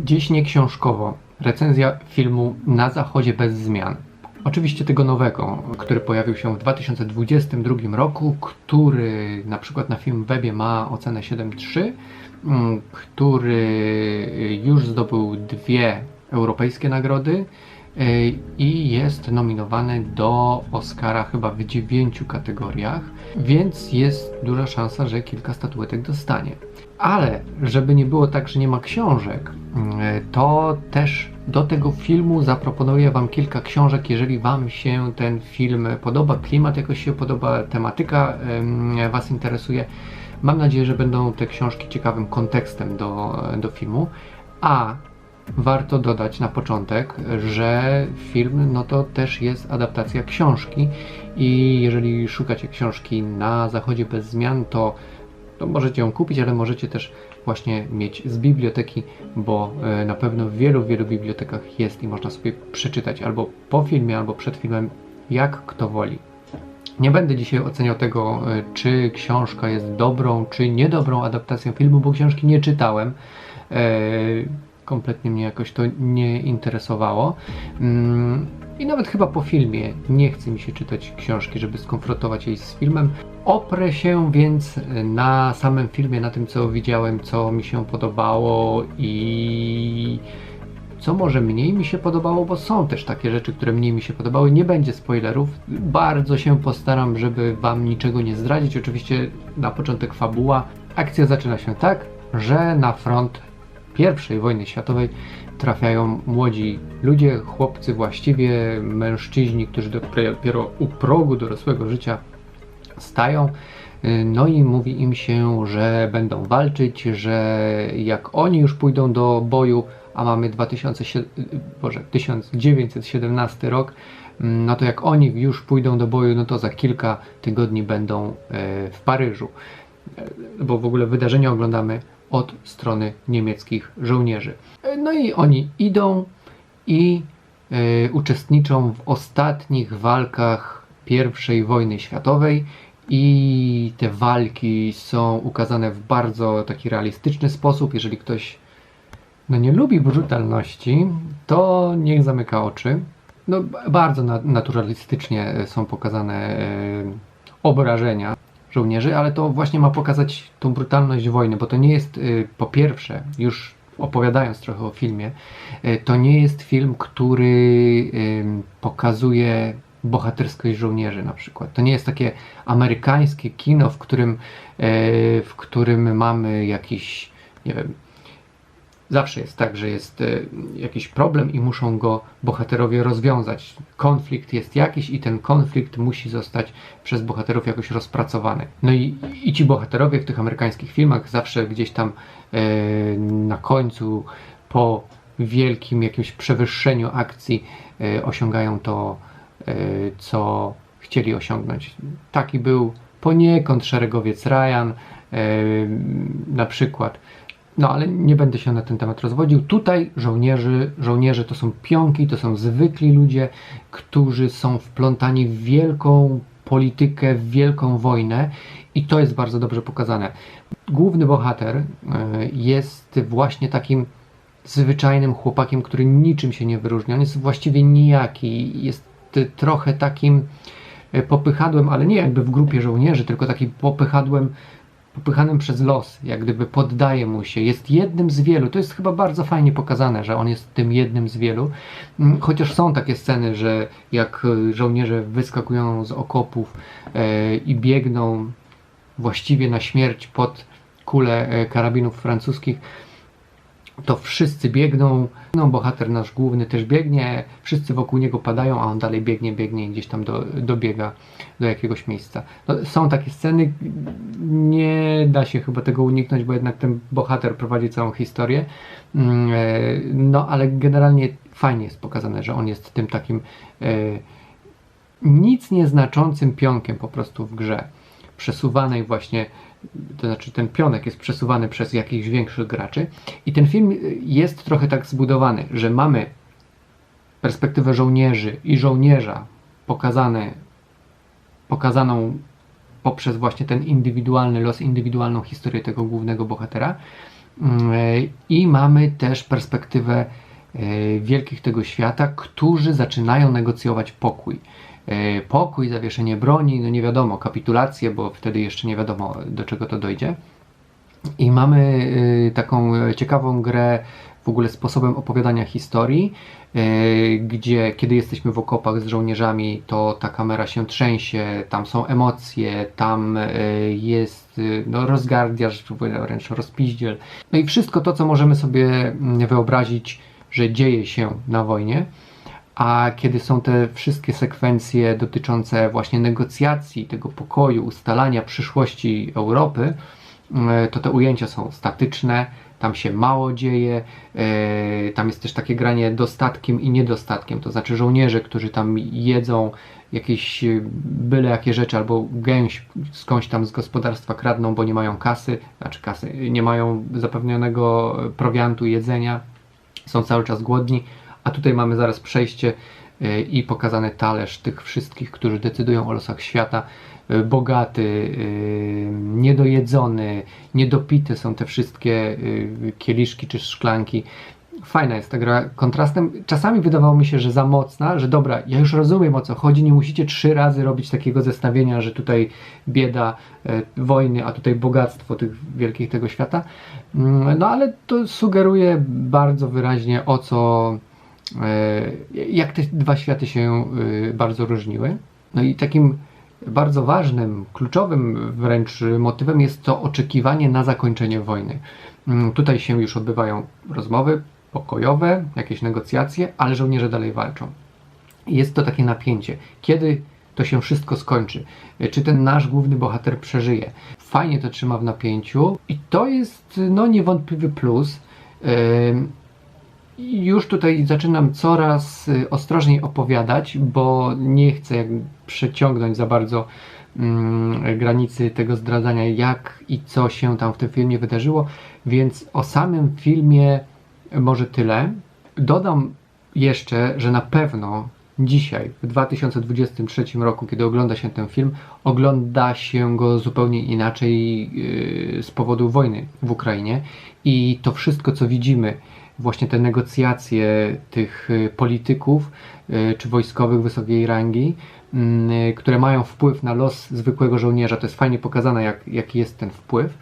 Dziś nie książkowo. Recenzja filmu Na Zachodzie bez zmian. Oczywiście tego nowego, który pojawił się w 2022 roku, który na przykład na film Webie ma ocenę 7.3, mm, który już zdobył dwie europejskie nagrody y, i jest nominowany do Oscara chyba w dziewięciu kategoriach, więc jest duża szansa, że kilka statuetek dostanie. Ale żeby nie było tak, że nie ma książek, to też do tego filmu zaproponuję Wam kilka książek, jeżeli Wam się ten film podoba, klimat jakoś się podoba, tematyka Was interesuje. Mam nadzieję, że będą te książki ciekawym kontekstem do, do filmu. A warto dodać na początek, że film no to też jest adaptacja książki i jeżeli szukacie książki na zachodzie bez zmian, to, to możecie ją kupić, ale możecie też właśnie mieć z biblioteki, bo e, na pewno w wielu, wielu bibliotekach jest i można sobie przeczytać albo po filmie, albo przed filmem, jak kto woli. Nie będę dzisiaj oceniał tego, e, czy książka jest dobrą, czy niedobrą adaptacją filmu, bo książki nie czytałem. E, kompletnie mnie jakoś to nie interesowało. I nawet chyba po filmie nie chce mi się czytać książki, żeby skonfrontować jej z filmem. Oprę się więc na samym filmie, na tym co widziałem, co mi się podobało i co może mniej mi się podobało, bo są też takie rzeczy, które mniej mi się podobały. Nie będzie spoilerów. Bardzo się postaram, żeby Wam niczego nie zdradzić. Oczywiście na początek fabuła. Akcja zaczyna się tak, że na front I wojny światowej trafiają młodzi ludzie, chłopcy właściwie, mężczyźni, którzy dopiero u progu dorosłego życia stają. No i mówi im się, że będą walczyć, że jak oni już pójdą do boju, a mamy 2007, Boże, 1917 rok, no to jak oni już pójdą do boju, no to za kilka tygodni będą e, w Paryżu. E, bo w ogóle wydarzenia oglądamy od strony niemieckich żołnierzy. No i oni idą i uczestniczą w ostatnich walkach I wojny światowej i te walki są ukazane w bardzo taki realistyczny sposób. Jeżeli ktoś no, nie lubi brutalności, to niech zamyka oczy. No, bardzo na naturalistycznie są pokazane e, obrażenia żołnierzy, ale to właśnie ma pokazać tą brutalność wojny, bo to nie jest e, po pierwsze, już opowiadając trochę o filmie, e, to nie jest film, który pokazuje bohaterskość żołnierzy na przykład. To nie jest takie amerykańskie kino, w którym, e, w którym mamy jakiś, nie wiem, zawsze jest tak, że jest e, jakiś problem i muszą go bohaterowie rozwiązać. Konflikt jest jakiś i ten konflikt musi zostać przez bohaterów jakoś rozpracowany. No i, i ci bohaterowie w tych amerykańskich filmach zawsze gdzieś tam e, na końcu po wielkim jakimś przewyższeniu akcji osiągają to E, co chcieli osiągnąć. Taki był poniekąd szeregowiec Ryan, e, na przykład. No ale nie będę się na ten temat rozwodził. Tutaj żołnierzy, żołnierze to są pionki, to są zwykli ludzie, którzy są wplątani w wielką politykę, w wielką wojnę i to jest bardzo dobrze pokazane. Główny bohater e, jest właśnie takim zwyczajnym chłopakiem, który niczym się nie wyróżnia. On jest właściwie nijaki, jest trochę takim e, popychadłem, ale nie jakby w grupie żołnierzy, tylko takim popychadłem, popychanym przez los, jak gdyby poddaje mu się. Jest jednym z wielu. To jest chyba bardzo fajnie pokazane, że on jest tym jednym z wielu. Mm, chociaż są takie sceny, że jak e, żołnierze wyskakują z okopów e, i biegną właściwie na śmierć pod kule e, karabinów francuskich, to wszyscy biegną, no bohater nasz główny też biegnie, wszyscy wokół niego padają, a on dalej biegnie, biegnie i gdzieś tam do, dobiega do jakiegoś miejsca. No, są takie sceny, nie da się chyba tego uniknąć, bo jednak ten bohater prowadzi całą historię, mm, e, no ale generalnie fajnie jest pokazane, że on jest tym takim e, nic nieznaczącym pionkiem po prostu w grze, przesuwanej właśnie to znaczy ten pionek jest przesuwany przez jakichś większych graczy i ten film jest trochę tak zbudowany, że mamy perspektywę żołnierzy i żołnierza pokazane, pokazaną poprzez właśnie ten indywidualny los, indywidualną historię tego głównego bohatera Mm, I mamy też perspektywę e, wielkich tego świata, którzy zaczynają negocjować pokój. E, pokój, zawieszenie broni, no nie wiadomo, kapitulację, bo wtedy jeszcze nie wiadomo do czego to dojdzie. I mamy taką ciekawą grę w ogóle sposobem opowiadania historii, gdzie kiedy jesteśmy w okopach z żołnierzami, to ta kamera się trzęsie, tam są emocje, tam jest no, rozgardiaż, wręcz rozpiździel. No i wszystko to, co możemy sobie mm, wyobrazić, że dzieje się na wojnie. A kiedy są te wszystkie sekwencje dotyczące właśnie negocjacji, tego pokoju, ustalania przyszłości Europy, mm, to te ujęcia są statyczne, tam się mało dzieje, e, tam jest też takie granie dostatkiem i niedostatkiem, to znaczy żołnierze, którzy tam jedzą jakieś e, byle jakie rzeczy, albo gęś skądś tam z gospodarstwa kradną, bo nie mają kasy, znaczy kasy, nie mają zapewnionego prowiantu, jedzenia, są cały czas głodni, a tutaj mamy zaraz przejście e, i pokazany talerz tych wszystkich, którzy decydują o losach świata. E, bogaty, niedojedzony, niedopity są te wszystkie kieliszki czy szklanki fajna jest ta gra kontrastem. Czasami wydawało mi się, że za mocna, że dobra, ja już rozumiem o co chodzi, nie musicie trzy razy robić takiego zestawienia, że tutaj bieda e, wojny, a tutaj bogactwo tych wielkich tego świata. Mm, no ale to sugeruje bardzo wyraźnie o co, e, jak te dwa światy się e, bardzo różniły. No i takim bardzo ważnym, kluczowym wręcz motywem jest to oczekiwanie na zakończenie wojny. Mm, tutaj się już odbywają rozmowy, pokojowe, jakieś negocjacje, ale żołnierze dalej walczą. Jest to takie napięcie. Kiedy to się wszystko skończy? Czy ten nasz główny bohater przeżyje? Fajnie to trzyma w napięciu i to jest no, niewątpliwy plus. Już tutaj zaczynam coraz y, ostrożniej opowiadać, bo nie chcę jak przeciągnąć za bardzo mm, granicy tego zdradzania, jak i co się tam w tym filmie wydarzyło, więc o samym filmie może tyle. Dodam jeszcze, że na pewno dzisiaj, w 2023 roku, kiedy ogląda się ten film, ogląda się go zupełnie inaczej yy, z powodu wojny w Ukrainie i to wszystko, co widzimy, właśnie te negocjacje tych yy, polityków yy, czy wojskowych wysokiej rangi, mm, które mają wpływ na los zwykłego żołnierza, to jest fajnie pokazane, jak, jaki jest ten wpływ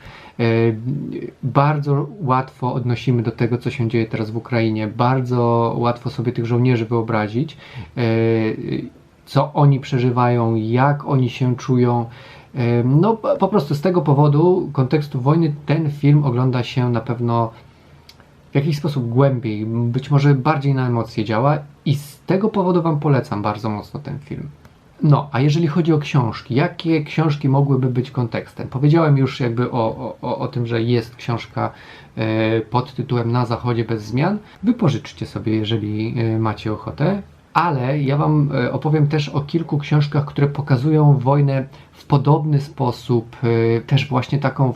bardzo łatwo odnosimy do tego, co się dzieje teraz w Ukrainie. Bardzo łatwo sobie tych żołnierzy wyobrazić, co oni przeżywają, jak oni się czują. No, po prostu z tego powodu, kontekstu wojny, ten film ogląda się na pewno w jakiś sposób głębiej, być może bardziej na emocje działa i z tego powodu Wam polecam bardzo mocno ten film. No, a jeżeli chodzi o książki, jakie książki mogłyby być kontekstem? Powiedziałem już jakby o, o, o tym, że jest książka e, pod tytułem Na Zachodzie bez zmian. Wypożyczcie sobie, jeżeli e, macie ochotę. Ale ja Wam e, opowiem też o kilku książkach, które pokazują wojnę w podobny sposób, też właśnie taką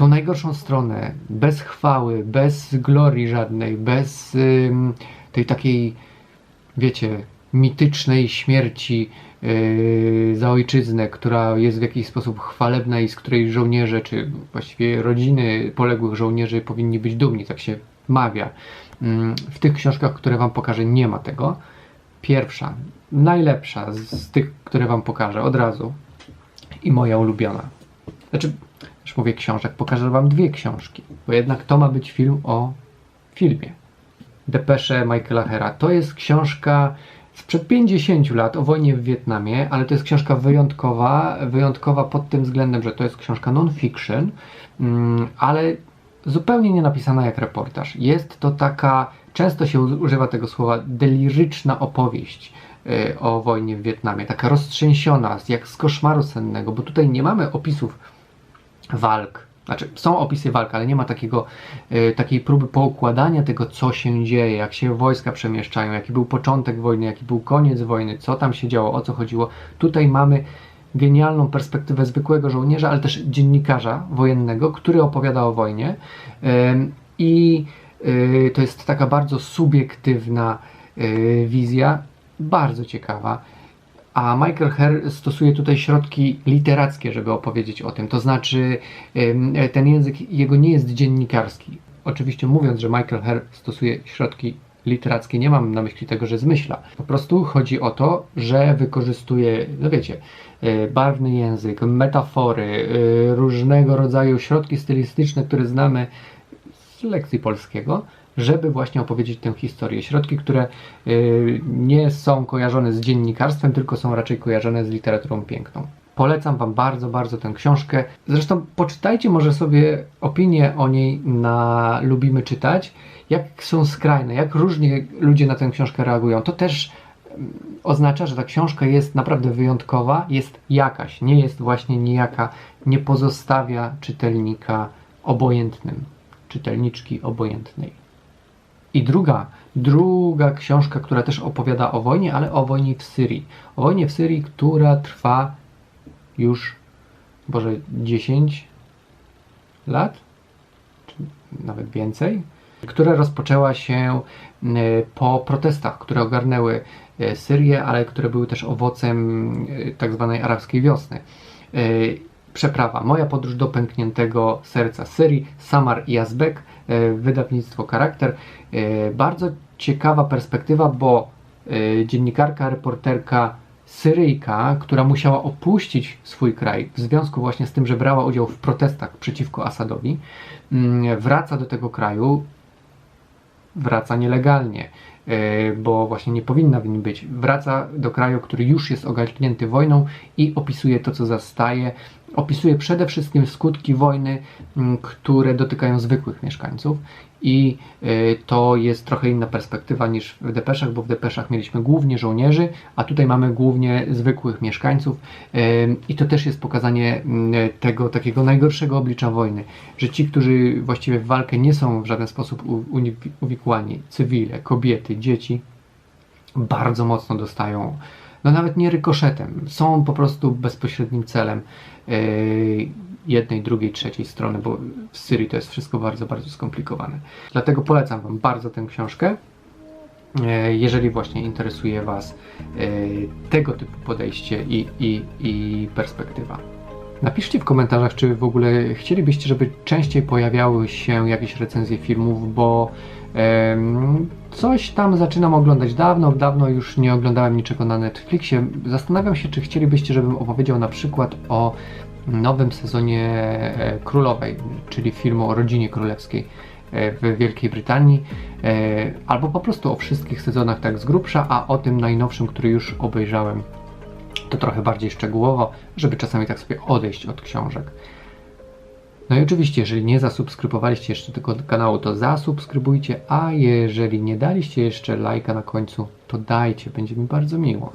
tą najgorszą stronę, bez chwały, bez glorii żadnej, bez tej takiej, wiecie, mitycznej śmierci yy, za ojczyznę, która jest w jakiś sposób chwalebna i z której żołnierze, czy właściwie rodziny poległych żołnierzy powinni być dumni, tak się mawia. W tych książkach, które Wam pokażę, nie ma tego. Pierwsza, najlepsza z tych, które Wam pokażę od razu i moja ulubiona. Znaczy, już mówię książek, pokażę Wam dwie książki, bo jednak to ma być film o filmie. Depesze Michaela Hera. To jest książka sprzed 50 lat o wojnie w Wietnamie, ale to jest książka wyjątkowa, wyjątkowa pod tym względem, że to jest książka non-fiction, mm, ale zupełnie nie napisana jak reportaż. Jest to taka, często się używa tego słowa, deliryczna opowieść y, o wojnie w Wietnamie, taka roztrzęsiona, jak z koszmaru sennego, bo tutaj nie mamy opisów walk, znaczy, są opisy walk, ale nie ma takiego, y, takiej próby poukładania tego, co się dzieje, jak się wojska przemieszczają, jaki był początek wojny, jaki był koniec wojny, co tam się działo, o co chodziło. Tutaj mamy genialną perspektywę zwykłego żołnierza, ale też dziennikarza wojennego, który opowiada o wojnie. Y, I y, to jest taka bardzo subiektywna wizja, bardzo ciekawa A Michael Herr stosuje tutaj środki literackie, żeby opowiedzieć o tym. To znaczy, ten język jego nie jest dziennikarski. Oczywiście mówiąc, że Michael Herr stosuje środki literackie, nie mam na myśli tego, że zmyśla. Po prostu chodzi o to, że wykorzystuje, no wiecie, y, barwny język, metafory, y, różnego rodzaju środki stylistyczne, które znamy z lekcji polskiego, żeby właśnie opowiedzieć tę historię. Środki, które y, nie są kojarzone z dziennikarstwem, tylko są raczej kojarzone z literaturą piękną. Polecam Wam bardzo, bardzo tę książkę. Zresztą poczytajcie może sobie opinię o niej na Lubimy Czytać, jak są skrajne, jak różnie ludzie na tę książkę reagują. To też mm, oznacza, że ta książka jest naprawdę wyjątkowa, jest jakaś, nie jest właśnie nijaka, nie pozostawia czytelnika obojętnym, czytelniczki obojętnej. I druga, druga książka, która też opowiada o wojnie, ale o wojnie w Syrii. O wojnie w Syrii, która trwa już, Boże, 10 lat, czy nawet więcej, która rozpoczęła się e, po protestach, które ogarnęły e, Syrię, ale które były też owocem e, tak zwanej arabskiej wiosny. Przeprawa. Moja podróż do pękniętego serca Syrii, Samar Yazbek, wydawnictwo Charakter. Bardzo ciekawa perspektywa, bo dziennikarka, reporterka Syryjka, która musiała opuścić swój kraj w związku właśnie z tym, że brała udział w protestach przeciwko Asadowi, mm, wraca do tego kraju, wraca nielegalnie, e, bo właśnie nie powinna w nim być. Wraca do kraju, który już jest ogarnięty wojną i opisuje to, co zastaje. Opisuje przede wszystkim skutki wojny, które dotykają zwykłych mieszkańców i y, to jest trochę inna perspektywa niż w depeszach, bo w depeszach mieliśmy głównie żołnierzy, a tutaj mamy głównie zwykłych mieszkańców. Y, i to też jest pokazanie y, tego takiego najgorszego oblicza wojny, że ci, którzy właściwie w walkę nie są w żaden sposób uwikłani, cywile, kobiety, dzieci, bardzo mocno dostają no nawet nie rykoszetem, są po prostu bezpośrednim celem jednej, drugiej, trzeciej strony, bo w Syrii to jest wszystko bardzo, bardzo skomplikowane. Dlatego polecam Wam bardzo tę książkę. E, jeżeli właśnie interesuje Was e, tego typu podejście i, i, i perspektywa. Napiszcie w komentarzach, czy w ogóle chcielibyście, żeby częściej pojawiały się jakieś recenzje filmów, bo coś tam zaczynam oglądać dawno, dawno już nie oglądałem niczego na Netflixie. Zastanawiam się, czy chcielibyście, żebym opowiedział na przykład o nowym sezonie e, Królowej, czyli filmu o rodzinie królewskiej e, w Wielkiej Brytanii, e, albo po prostu o wszystkich sezonach tak z grubsza, a o tym najnowszym, który już obejrzałem, to trochę bardziej szczegółowo, żeby czasami tak sobie odejść od książek. No i oczywiście, jeżeli nie zasubskrybowaliście jeszcze tego kanału, to zasubskrybujcie, a jeżeli nie daliście jeszcze lajka na końcu, to dajcie, będzie mi bardzo miło.